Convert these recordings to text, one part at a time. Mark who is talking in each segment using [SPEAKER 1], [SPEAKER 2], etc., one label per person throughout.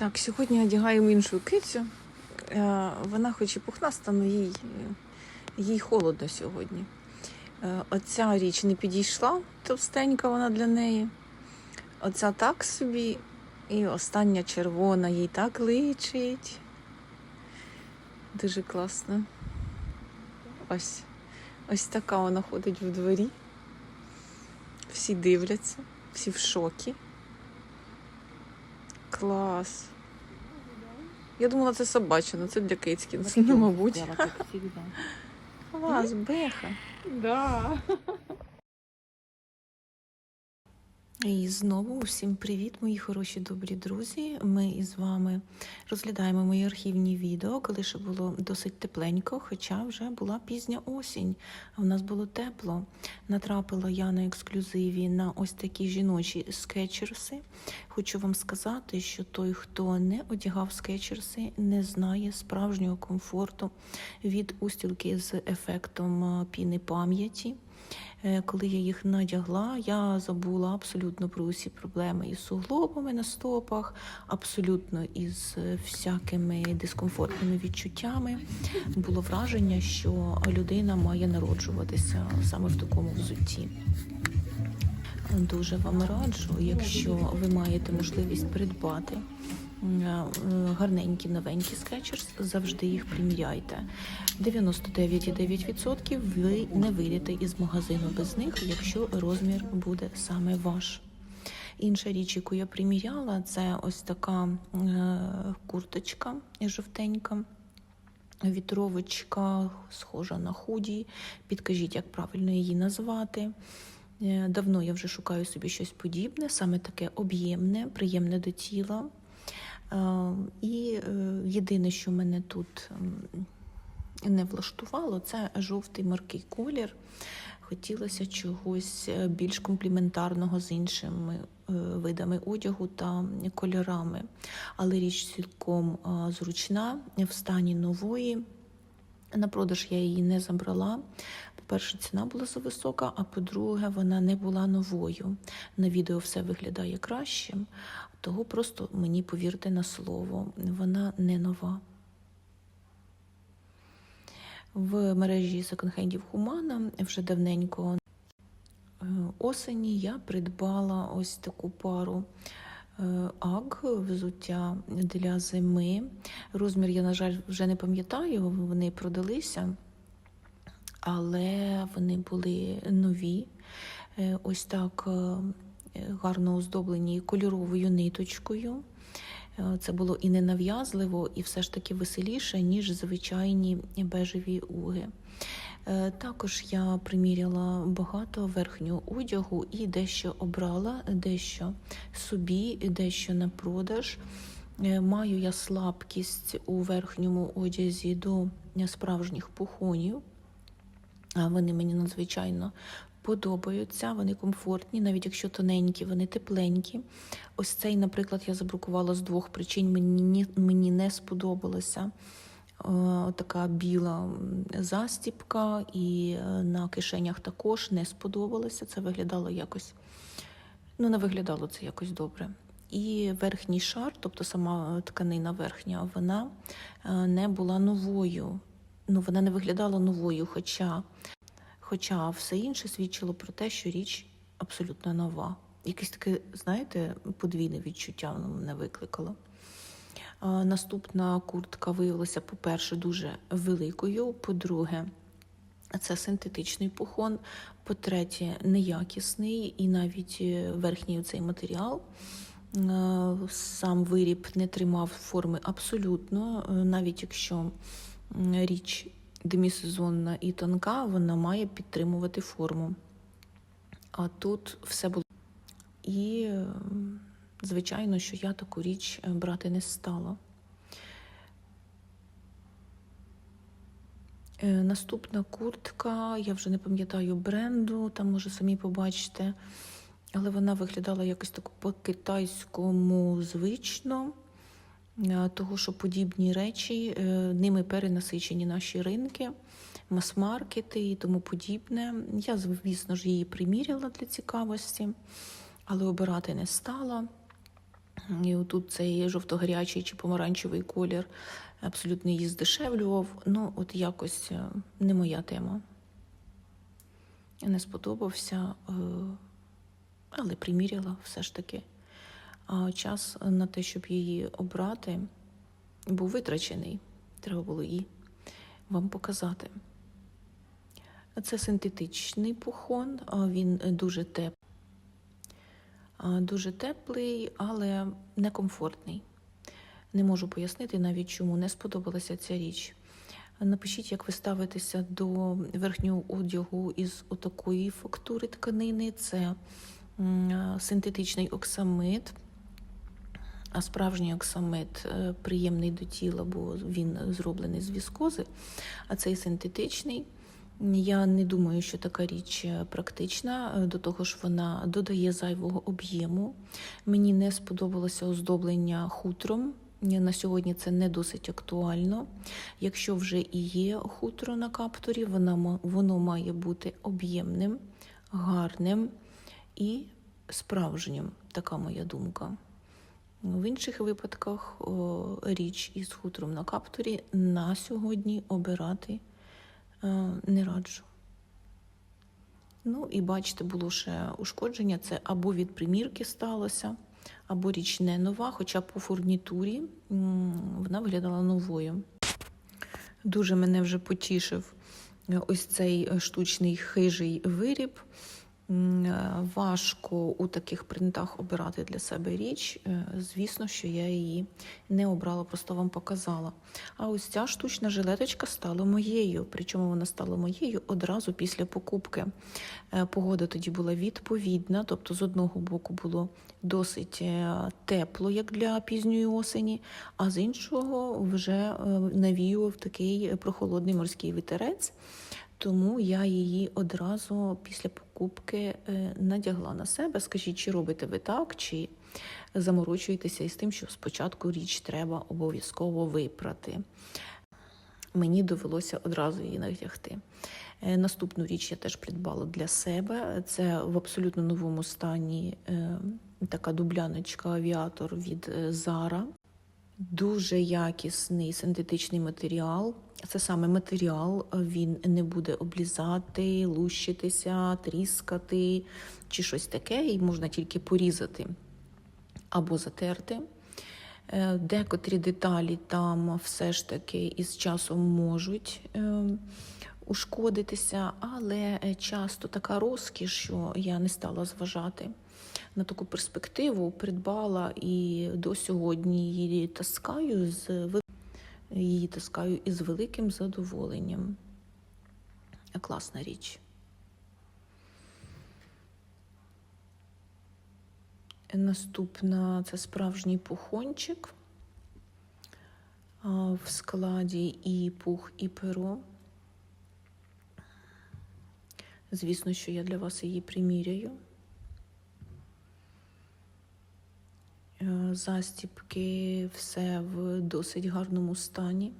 [SPEAKER 1] Так, сьогодні одягаємо іншу кицю. Е, Вона хоч і пухнаста, але їй, їй холодно сьогодні. Е, Оця річ не підійшла, товстенька вона для неї. Оця так собі. І остання червона їй так личить. Дуже класно. Ось. Ось така вона ходить в дворі. Всі дивляться, всі в шокі. Клас. Я думала, це собачина, це для Кейтскінс. Ну, мабуть. Клас, беха.
[SPEAKER 2] Да.
[SPEAKER 1] І знову усім привіт, мої хороші добрі друзі. Ми із вами розглядаємо мої архівні відео, коли ще було досить тепленько, хоча вже була пізня осінь, в нас було тепло. Натрапила я на ексклюзиві на ось такі жіночі скетчерси. Хочу вам сказати, що той, хто не одягав скетчерси, не знає справжнього комфорту від устілки з ефектом піни пам'яті. Е, Коли я їх надягла, я забула абсолютно про усі проблеми із суглобами на стопах, абсолютно із е, всякими дискомфортними відчуттями. Було враження, що людина має народжуватися саме в такому взутті. Дуже вам раджу, якщо ви маєте можливість придбати гарненькі новенькі скетчерс, завжди їх приміряйте. 99,9% ви не вийдете із магазину без них, якщо розмір буде саме ваш. Інша річ, яку я приміряла, це ось така е, курточка жовтенька. Вітровочка, схожа на худі. Підкажіть, як правильно її назвати. Е, Давно я вже шукаю собі щось подібне, саме таке об'ємне, приємне до тіла. Е, І е, єдине, що мене тут не влаштувало, це жовтий маркий колір. Хотілося чогось е, більш компліментарного з іншими видами одягу та кольорами. Але річ цілком зручна, в стані нової. На продаж я її не забрала. По-перше, ціна була зависока, а по-друге, вона не була новою. На відео все виглядає краще, того просто мені повірте на слово, вона не нова. В мережі секонд-хендів Хумана вже давненько е, осені я придбала ось таку пару е, аг взуття для зими. Розмір я, на жаль, вже не пам'ятаю, вони продалися, але вони були нові. Е, Ось так е, гарно оздоблені кольоровою ниточкою. Е, Це було і ненав'язливо, і все ж таки веселіше, ніж звичайні бежеві уги. Також я приміряла багато верхнього одягу і дещо обрала, дещо собі, дещо на продаж. Маю я слабкість у верхньому одязі до справжніх пухонів. Вони мені надзвичайно подобаються, вони комфортні, навіть якщо тоненькі, вони тепленькі. Ось цей, наприклад, я забракувала з двох причин. Мені, мені не сподобалася е, така біла застіпка, і е, на кишенях також не сподобалося. Це виглядало якось, ну, не виглядало це якось добре. І верхній шар, тобто сама тканина верхня, вона е, не була новою. Ну, вона не виглядала новою, хоча Хоча все інше свідчило про те, що річ абсолютно нова. Якесь таке, знаєте, подвійне відчуття воно мене викликало. Наступна куртка виявилася, по-перше, дуже великою. По-друге, це синтетичний пухон. По-третє, неякісний і навіть е, верхній цей матеріал. е, Сам виріб не тримав форми абсолютно, е, навіть якщо річ демісезонна і тонка, вона має підтримувати форму. А тут все було. І, звичайно, що я таку річ е, брати не стала. Е, Наступна куртка, я вже не пам'ятаю бренду, там може самі побачите, але вона виглядала якось так по-китайському звично, того, що подібні речі, е, ними перенасичені наші ринки, мас-маркети і тому подібне. Я, звісно ж, її приміряла для цікавості, але обирати не стала. І тут цей жовто-гарячий чи помаранчевий колір абсолютно її здешевлював. Ну, от якось е, не моя тема. Не сподобався, е, але приміряла все ж таки. А час на те, щоб її обрати, був витрачений. Треба було її вам показати. Це синтетичний пухон, він дуже теплий. Дуже теплий, але некомфортний. Не можу пояснити навіть, чому не сподобалася ця річ. Напишіть, як ви ставитеся до верхнього одягу із отакої фактури тканини. Це синтетичний оксамит, а справжній оксамит е, приємний до тіла, бо він зроблений з віскози, а цей синтетичний. Я не думаю, що така річ практична. До того ж, вона додає зайвого об'єму. Мені не сподобалося оздоблення хутром. На сьогодні це не досить актуально. Якщо вже і є хутро на каптурі, воно, воно має бути об'ємним, гарним і справжнім. Така моя думка. В інших випадках річ із хутром на каптурі на сьогодні обирати е, не раджу. Ну і бачите, було ще ушкодження. Це або від примірки сталося, або річ не нова, хоча по фурнітурі вона виглядала новою. Дуже мене вже потішив е, ось цей штучний хижий виріб. Е, Важко у таких принтах обирати для себе річ. Е, Звісно, що я її не обрала, просто вам показала. А ось ця штучна жилеточка стала моєю. Причому вона стала моєю одразу після покупки. Е, Погода тоді була відповідна, тобто з одного боку було досить тепло, як для пізньої осені, а з іншого вже навіював такий прохолодний морський вітерець. Тому я її одразу після покупки е, надягла на себе. Скажіть, чи робите ви так, чи заморочуєтеся із тим, що спочатку річ треба обов'язково випрати. Мені довелося одразу її надягти. Е, Наступну річ я теж придбала для себе. Це в абсолютно новому стані е, така дубляночка авіатор від Zara. Дуже якісний синтетичний матеріал. Це саме матеріал, він не буде облізати, лущитися, тріскати чи щось таке, і можна тільки порізати або затерти. Е, Декотрі деталі там все ж таки із часом можуть е, ушкодитися, але е, часто така розкіш, що я не стала зважати на таку перспективу, придбала і до сьогодні її таскаю з її таскаю із великим задоволенням. Класна річ. Наступна це справжній пухончик в складі і пух, і перо. Звісно, що я для вас її приміряю. Е, Застіпки, все в досить гарному стані.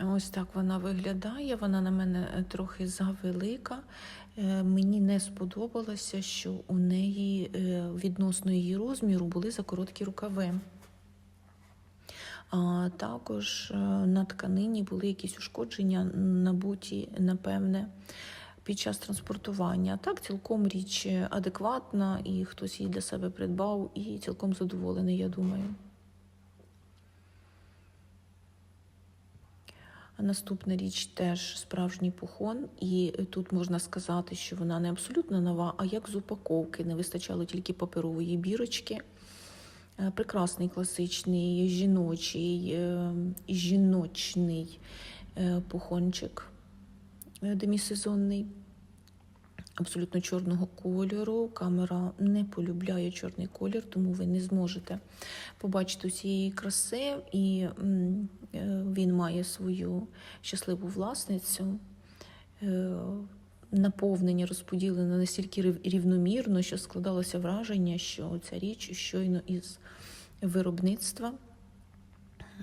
[SPEAKER 1] Ось так вона виглядає. Вона на мене е, трохи завелика. Е, Мені не сподобалося, що у неї відносно її розміру були закороткі рукави. Також е, на тканині були якісь ушкодження, набуті, напевне, під час транспортування. Так, цілком річ адекватна, і хтось її для себе придбав, і цілком задоволений, я думаю. Наступна річ теж справжній пухон, і тут можна сказати, що вона не абсолютно нова, а як з упаковки. Не вистачало тільки паперової бірочки. Е, Прекрасний класичний жіночий, е, жіночний е, пухончик демісезонний, абсолютно чорного кольору. Камера не полюбляє чорний колір, тому ви не зможете побачити усієї краси, і він має свою щасливу власницю. Наповнення розподілено настільки рівномірно, що складалося враження, що ця річ щойно із виробництва.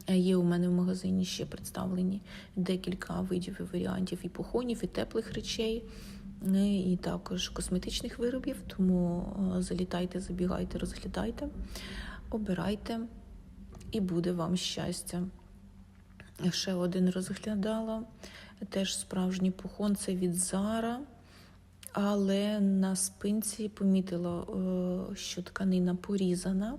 [SPEAKER 1] Е, Є у мене в магазині ще представлені декілька видів і варіантів і пухонів, і теплих речей. е, і також косметичних виробів. Тому е, залітайте, забігайте, розглядайте, обирайте, і буде вам щастя. Ще один розглядала. Теж справжній пухон це від Зара. Але на спинці помітила, е, що тканина порізана.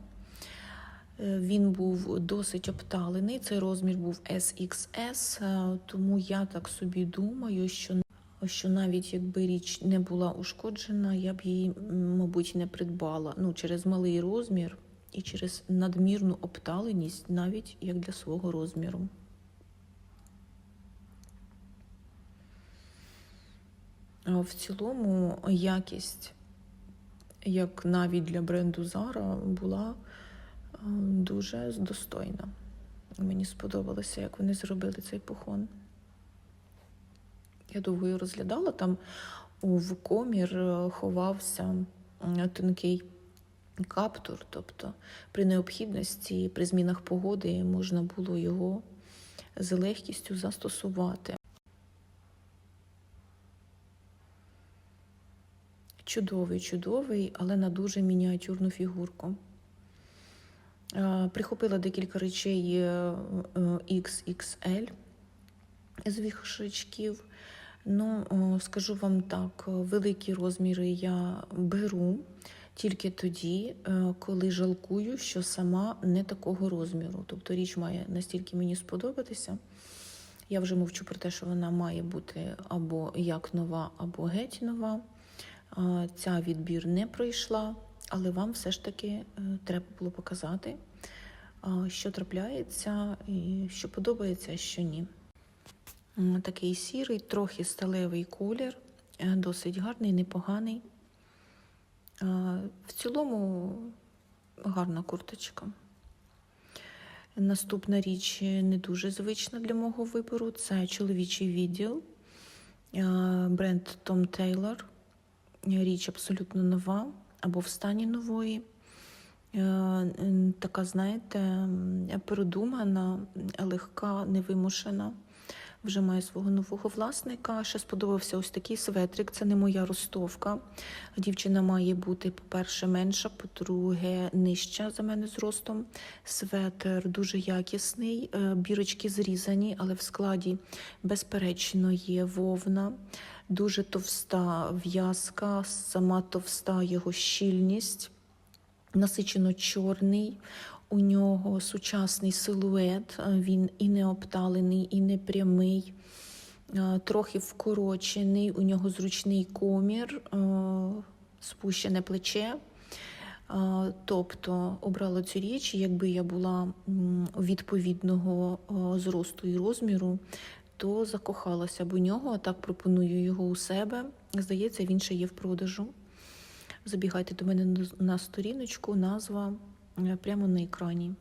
[SPEAKER 1] Е, Він був досить обталений. Цей розмір був SXS, е, тому я так собі думаю, що, що навіть якби річ не була ушкоджена, я б її, мабуть, не придбала. Ну, через малий розмір і через надмірну обталеність, навіть як для свого розміру. В цілому якість, як навіть для бренду Zara, була е, дуже достойна. Мені сподобалося, як вони зробили цей пухон. Я довго його розглядала, там в комір е, ховався е, тонкий каптур, тобто при необхідності, при змінах погоди можна було його з легкістю застосувати. Чудовий, чудовий, але на дуже мініатюрну фігурку. Е, Прихопила декілька речей е, е, XXL з вішачків. Ну, скажу вам так, великі розміри я беру тільки тоді, коли жалкую, що сама не такого розміру. Тобто річ має настільки мені сподобатися. Я вже мовчу про те, що вона має бути або як нова, або геть нова. Ця відбір не пройшла, але вам все ж таки е, треба було показати, що трапляється, що подобається, що ні. Такий сірий, трохи сталевий колір, е, досить гарний, непоганий. В цілому гарна курточка. Наступна річ не дуже звична для мого вибору. Це чоловічий відділ. Бренд Tom Taylor. Річ абсолютно нова або в стані нової. Е, Така, знаєте, продумана, легка, невимушена. Вже має свого нового власника. Ще сподобався ось такий светрик. Це не моя ростовка. Дівчина має бути, по-перше, менша, по-друге, нижча за мене зростом. Светр дуже якісний, е, бірочки зрізані, але в складі, безперечно, є вовна. Дуже товста в'язка, сама товста його щільність, насичено чорний. У нього сучасний силует, е, він і не обталений, і не прямий, е, трохи вкорочений, у нього зручний комір, е, спущене плече. Тобто обрала цю річ, якби я була відповідного зросту і розміру, то закохалася б у нього, а так пропоную його у себе. Здається, він ще є в продажу. Забігайте до мене на- сторіночку, назва е, прямо на екрані.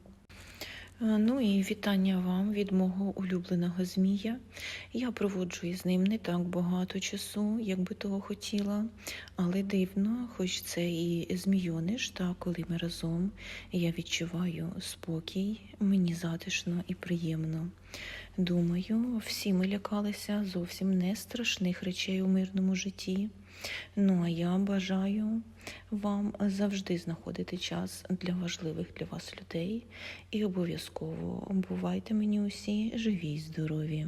[SPEAKER 1] Е, Ну і вітання вам від мого улюбленого змія. Я проводжу із ним не так багато часу, як би того хотіла, але дивно, хоч це і змійониш, та коли ми разом, я відчуваю спокій, мені затишно і приємно. Думаю, всі ми лякалися зовсім не страшних речей у мирному житті. Ну а я бажаю вам завжди знаходити час для важливих для вас людей і обов'язково бувайте мені усі живі й здорові.